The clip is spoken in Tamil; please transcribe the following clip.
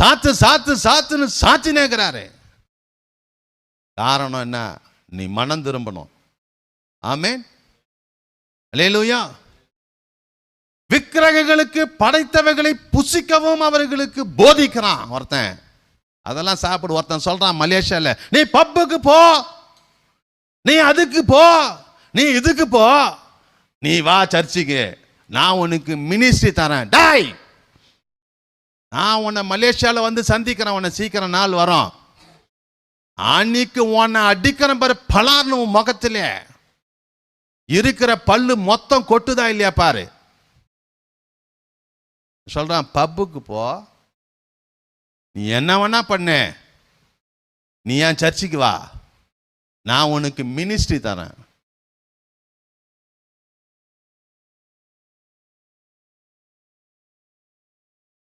சாத்து சாத்து சாத்துன்னு சாத்தினேங்கிறாரு காரணம் என்ன? நீ மனம் திரும்பணும். ஆமென். அல்லேலூயா விக்கிரகங்களுக்கு படைத்தவைகளை புசிக்கவும் அவர்களுக்கு போதிக்கிறான் ஒருத்தன். அதெல்லாம் சாப்பிடு ஒருத்தன் சொல்றான் மலேசியால நீ பப்புக்கு போ. நீ அதுக்கு போ. நீ இதுக்கு போ. நீ வா சர்ச்சுக்கு. நான் உனக்கு மினிஸ்ட்ரி தரேன். டாய்! நான் உன்னை மலேசியாவில் வந்து சந்திக்கிறேன் உன்னை சீக்கிரம் நாள் வரும். அன்னைக்கு உன்னை அடிக்கிற பாரு பலார்னு உன் முகத்திலே இருக்கிற பல்லு மொத்தம் கொட்டுதா இல்லையா பாரு. சொல்றான் பப்புக்கு போ. நீ என்ன வேணா பண்ணு. நீ ஏன் சர்ச்சுக்கு வா. நான் உனக்கு மினிஸ்ட்ரி தரேன்.